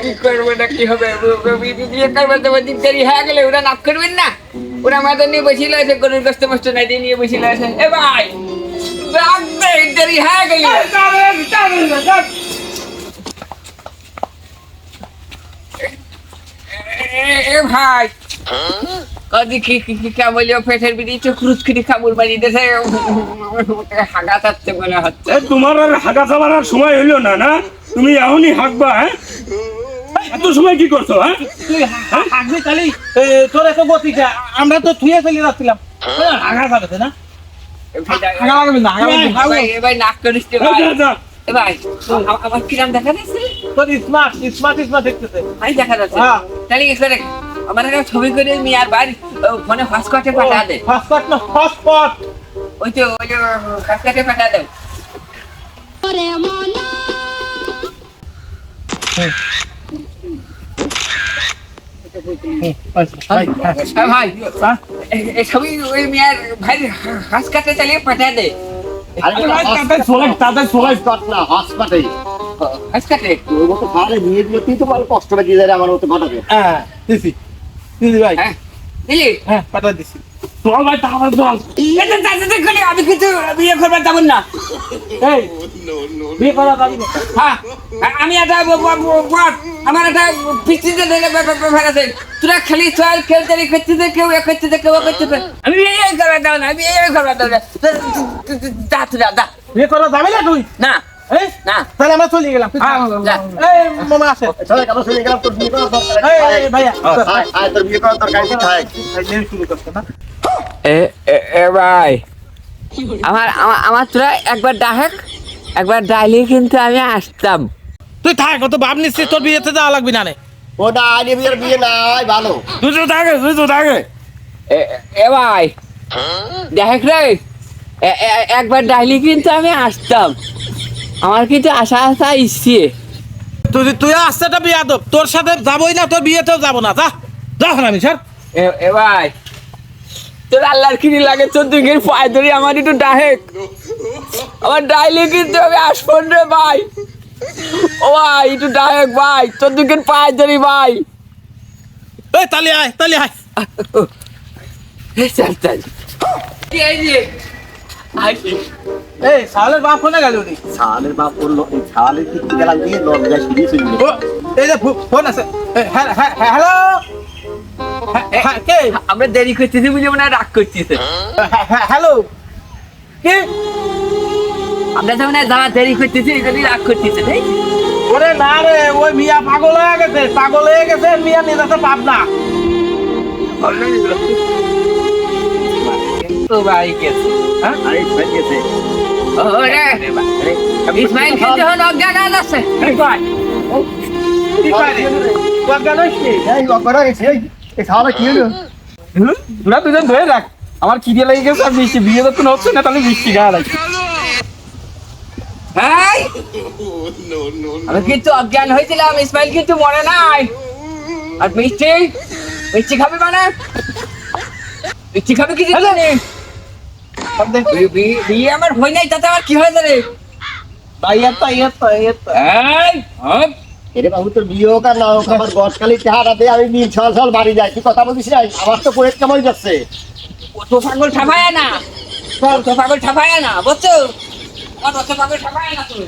কি করব না কি হবে? বিয়ে করব তো দিন দেরি হয়ে গেলে ওরা নাক করবেন না। ওরা আমাদের নিয়ে বসিল আছে গরুর কষ্ট মষ্ট নাই দিয়ে নিয়ে বসিল আছে এ ভাই রাখ দেরি হয়ে গেল। এ ভাই। কদি কি কি কি বলিও পেটের বিড়ি তো ক্রুজ কিরি কামড় মারি দিয়েছে। হাগা থাকছে মনে হচ্ছে। তোমার আর হাঁকা চালার আর সময় হইল না না? তুমি এখনই হাঁকবা হ্যাঁ? এত সময় কি করছ হ্যাঁ? তুই হাগবি খালি? এ, তোর এত গতি আমরা তো থুয়ে চলে যাচ্ছিলাম হাগা যাবে না? হাগা লাগবে না হাগা ভাই নাক করিস ভাই। যা, যা। এ ভাই আ- আমার কিরাম দেখা যাচ্ছে তোর স্মার্ট স্মার্ট স্মার্ট দেখতেছে। ভাই দেখা যাচ্ছে। হ্যাঁ। তাহলে কি করে? আমার একটা ছবি করে বাড়ি ফোনে পাঠা দে। না ওই তো ওই পাঠা দে। ভাই এ- এই ছবি ওই মিয়ার ভাই। ফাঁস কাটে চালিয়ে পাঠা দে আমার মতো ঘটাবে হ্যাঁ দিদি ভাই হ্যাঁ দিলি হ্যাঁ পাঠা দিছি। চল ভাই তাড়াতাড়ি চল এটা তাড়াতাড়ি করে আমি কিন্তু বিয়ে করবার যাব না এই বিয়ে করা যাবি না হ্যাঁ আমি ব- বট, আমার একটা পিস্তিতে ধরে ব্যাপার আছে তোরা খালি চল খেলতে রে করতে কেউ এ করতে কেউ ও করতে আমি এই করবার যাব না আমি এই করবার যাব না যা তোরা যা বিয়ে করা যাবে না তুই না তাহলে আমরা চলে গেলাম হ্যাঁ। এই মামা আসে চলে কেন শুনে গেলাম তোর বিয়ে করার দরকার এই, ভাইয়া আয়, তোর বিয়ে করার দরকার নেই, থাক। শুরু করছে না এ এ ভাই। আমার আমার তোরা একবার ডাহেক একবার ডাইলে কিন্তু আমি আসতাম। তুই থাক অত ভাব নিচ্ছিস তোর বিয়েতে যাওয়া লাগবে না নে। ও না আইলে বিয়ের বিয়ে নাই ভালো। তুই তো থাকে তুই তো থাকে। এ এ ভাই। দেখ রে একবার ডাইলে কিন্তু আমি আসতাম। আমার কিন্তু আশা আশা ইচ্ছে। তুই তুই আসছে একটা বিয়ে তোর সাথে যাবোই না তোর বিয়েতেও যাব না। যা যা আমি স্যার এ এ ভাই। তোর আল্লাহর কিনি লাগে তোর দিকে পায়ে ধরি আমার একটু ডাহেক। আমার ডাইলে কিন্তু আমি আসবন রে ভাই। ও ভাই একটু ডাহেক ভাই তোর দিকে পায়ে ধরি ভাই। এই তালি আয় তালি আয়। চল চল। এই সালের বাপ গেল নি ছালের বাপ বলল এই কি গেলাম দিয়ে লজ্জা সিঁড়ি চলে এই যে ফোন আছে। হ্যাঁ, হ্যাঁ, হ্যাঁ, হ্যালো? হ্যাঁ, হ্যাঁ, কে? আমরা দেরি করতেছি বুঝে মনে রাগ করতেছে। হ্যাঁ, হ্যাঁ, হ্যালো? কে? আমরা যেমন যাওয়া দেরি করতেছি এই জন্যই রাগ করতেছে তাই ওরে না রে ওই মিয়া পাগল হয়ে গেছে পাগল হয়ে গেছে মিয়া নিয়ে যেতে পাব না তো ভাই গেছে। হ্যাঁ? আরে ছেড়ে গেছে। ওরে। ইসমাইল কিন্তু হলো অজ্ঞান হয়ে যাচ্ছে। ও, কি কয় রে? তোর এই অগরা গেছে এই এই কি হলো? তোরা দুজন ধরে রাখ। আমার খিদে লেগে গেছে আর মিষ্টি বিয়ে তো হচ্ছে না তাহলে মিষ্টি খাওয়া লাগে আমি কিন্তু অজ্ঞান হয়েছিলাম ইসমাইল কিন্তু মরে নাই। আর মিষ্টি? মিষ্টি খাবি মানে? মিষ্টি খাবি কি বিয়ে আমার হই নাই তাতে আমার কি হয়েছে রে? ভাইয়া তো ইয়া তো ইয়া তো এই হপ এরে বাবু, তোর বিয়ে হোক আর না হোক, আমার গদখালি চেহারাতে আমি নীল ছল ছল বাড়ি যাই। তুই কথা বলছিস না আমার তো করে কেমন যাচ্ছে। তো পাগল ঠাপায় না তো পাগল ঠাপায় না বুঝছ? আমার তো পাগল ঠাপায় না তুমি